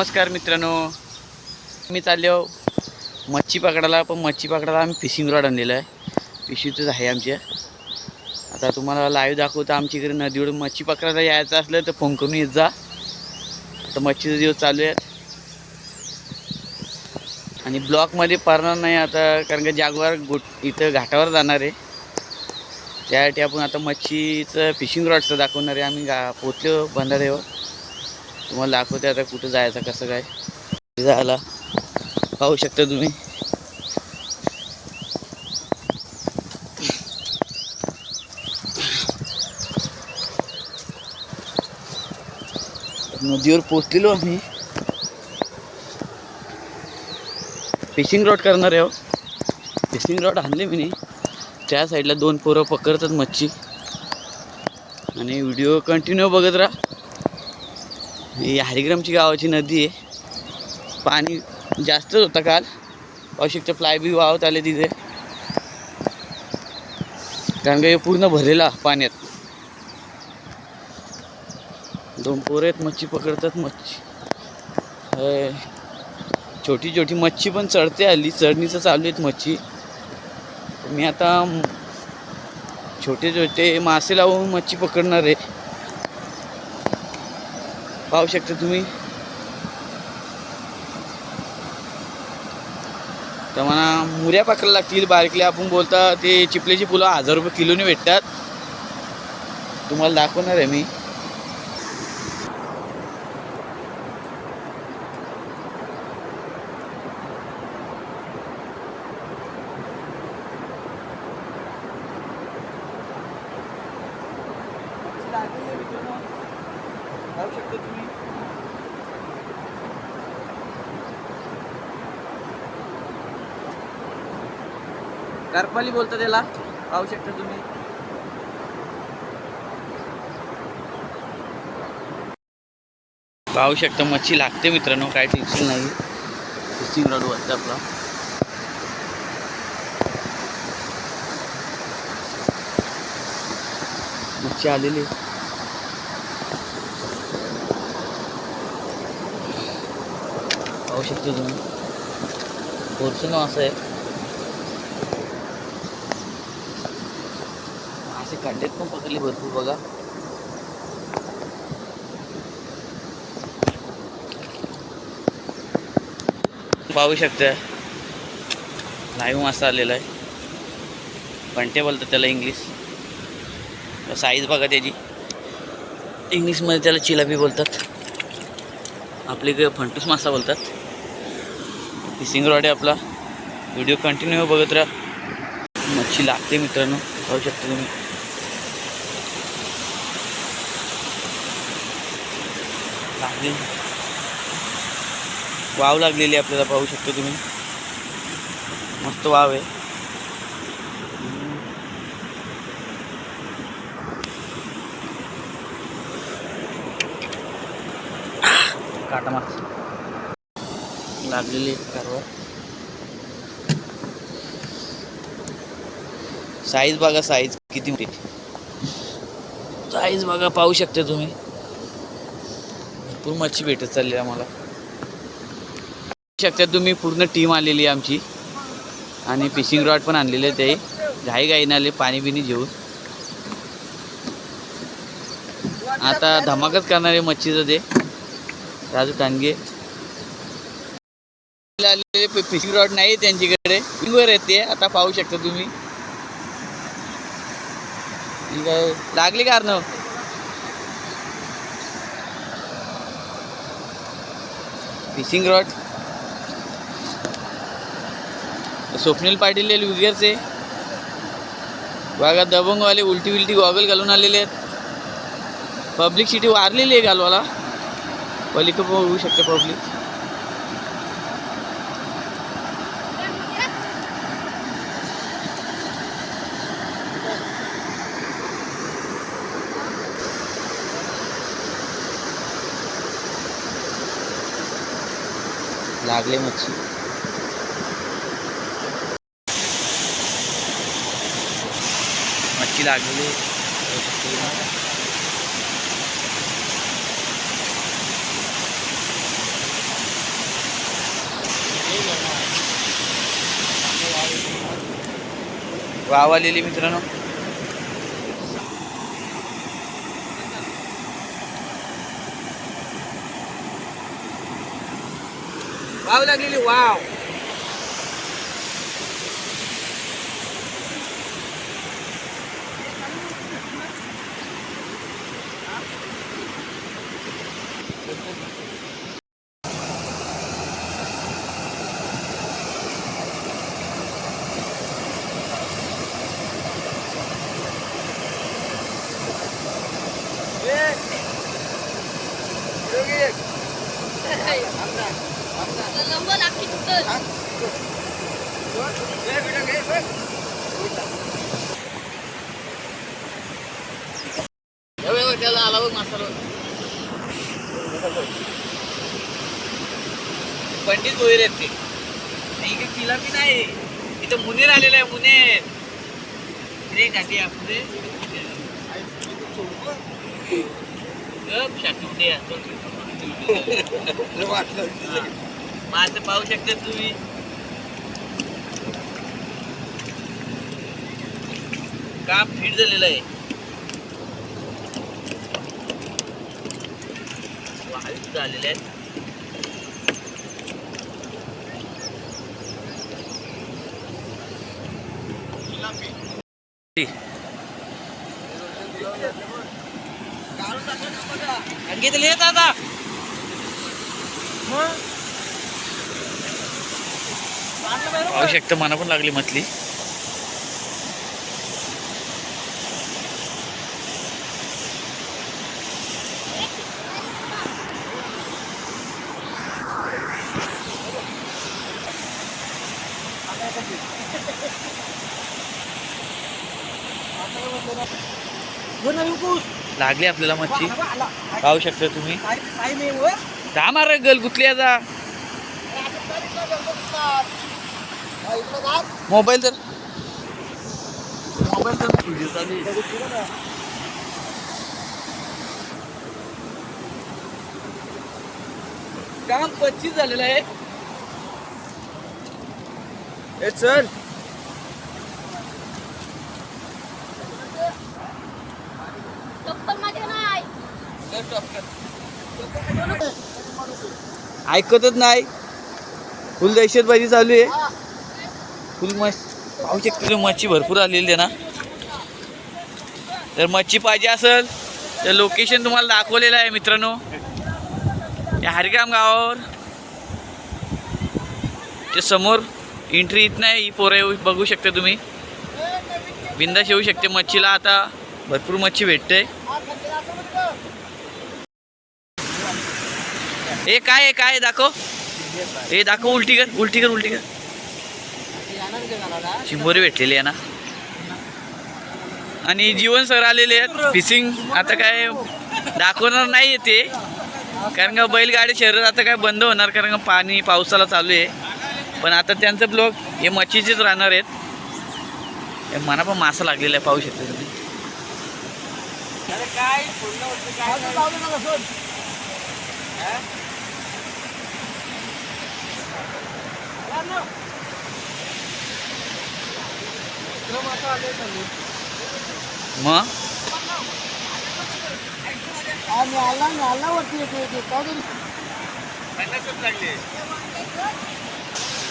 नमस्कार मित्रांनो. मी चाललो मच्छी पकडायला पण मच्छी पकडायला आम्ही फिशिंग रॉड आणलेलं आहे. पिशवीतच आहे आमच्या. आता तुम्हाला लाईव्ह दाखवतो आमच्या इकडे नदीवरून मच्छी पकडायला यायचं असलं तर फोन करून येत जा. आता मच्छीचे दिवस चालू आहेत आणि ब्लॉकमध्ये पडणार नाही आता कारण का जागवार गोट इथं घाटावर जाणार आहे. त्यासाठी आपण आता मच्छीचं फिशिंग रॉडचं दाखवणार आहे. आम्ही गा पोचलो बंधाऱ्यावर. तुम्हाला दाखवते आता कुठं जायचं कसं काय. झाला पाहू शकता तुम्ही. नदीवर पोचलेलो आम्ही. फिशिंग रॉड करणार आहे हो. फिशिंग रॉड आणले मी. नाही त्या साईडला दोन पोरं पकडतात मच्छी. आणि व्हिडिओ कंटिन्यू बघत राहा. ही हरिग्रामची गावाची नदी आहे. पाणी जास्तच होतं काल. अशिकचं फ्लाय बी वाहत आले तिथे. कारण का हे पूर्ण भरलेला पाण्यात. दोन पोरं आहेत मच्छी पकडतात मच्छी. छोटी छोटी मच्छी पण चढते आली चढणीचं चालू आहेत मच्छी. मी आता छोटे छोटे मासे लावून मच्छी पकडणार आहे. पाहू शकता तुम्ही. तर म्हणा मुऱ्या पकडायला लागतील बारकल्या आपण बोलता ते चिपलेची फुलं हजार रुपये किलोने भेटतात. तुम्हाला दाखवणार आहे मी. करपाली बोलता त्याला. पाहू शकता तुम्ही. पाहू शकता मच्छी लागते मित्रांनो काय टेन्शन नाही. फिशिंग रॉड वाटतं आपला. मच्छी आलेली. आहे. पाहू शकता तुम्ही. पोर्शन असं आहे. असे खड्ड्यात पण पकडले भरपूर बघा. पाहू शकता. लाईव्ह मासा आलेला आहे. कंटे बोलतात त्याला इंग्लिश साईज बघा त्याची. इंग्लिशमध्ये त्याला चिलाबी बोलतात. आपले इकडे फंटूस मासा बोलतात. फिशिंग रॉड आहे आपला. व्हिडिओ कंटिन्यू बघत राहा. मच्छी लागते मित्रांनो. पाहू शकता तुम्ही. लागली वाव लागलेली आहे आपल्याला पाहू शकता तुम्ही. मस्त वाव आहे. काटा मार लागलेली कारवा साईज बघा साईज किती मोठी. साईज बघा पाहू शकता तुम्ही. भरपूर मच्छी भेटत चालली आहे आम्हाला. पाहू शकता तुम्ही पूर्ण टीम आलेली आहे आमची. आणि फिशिंग रॉड पण आणलेले ते. घाई घाईने आले पाणी बिनी घेऊन. आता धमाकच करणार आहे मच्छीचं ते. राजू टांगे. आलेले फिशिंग रॉड नाही त्यांच्याकडे. वर येते आता पाहू शकता तुम्ही. काय लागली का फिशिंग रॉड स्वप्नील पाटील विगरचे बघा दबंगवाले उलटी उलटी गॉगल घालून आलेले आहेत. पब्लिक सिटी वारलेली आहे गालवाला पलिक होऊ शकते पब्लिक लागले मच्छी मच्छी लागलेली वाव आलेली मित्रांनो वाव लागलेली वाव त्याला आला बघ मसाला पंडित गोयर आहेत ते. नाही इकडे चिलापी नाही. इथं मुनेर आलेला आहे मुनेर. रे घाटी आपले गप माझं पाहू शकता तुम्ही. काम फिट झालेलं आहे. वाळू सुद्धा आलेले आहेत. घेतले आता पाहू शकता मला पण लागली म्हटली. लागली आपल्याला मच्छी. पाहू शकता तुम्ही. दहा मार गल गुतली आता. मोबाईल तर. मोबाईल तर काम पच्चीस झालेलं आहे. ए चल. ऐकतच नाही. फुल दहशतबाजी चालू आहे. फुल मस्त. पाहू शकतो मच्छी भरपूर आलेली आहे ना. तर मच्छी पाहिजे असेल तर लोकेशन तुम्हाला दाखवलेलं आहे मित्रांनो. या हरिग्राम गावावर. ते समोर एंट्री इथं नाही ही पोरं येऊ बघू शकता तुम्ही. बिंदास येऊ शकते मच्छीला आता. भरपूर मच्छी भेटते हे काय आहे काय दाखव. हे दाखव उलटी कर उलटी कर उलटी कर चिंबोरी भेटलेली आहे ना. आणि जीवन सर आलेले आहेत. फिशिंग आता काय दाखवणार नाही ते. कारण का बैलगाडी शहरात आता काय बंद होणार कारण का पाणी पावसाला चालू आहे. पण आता त्यांचं ब्लॉग हे मच्छीचेच राहणार आहेत. हे मना पण मासा लागलेला आहे पाहू शकता तुम्ही. मग?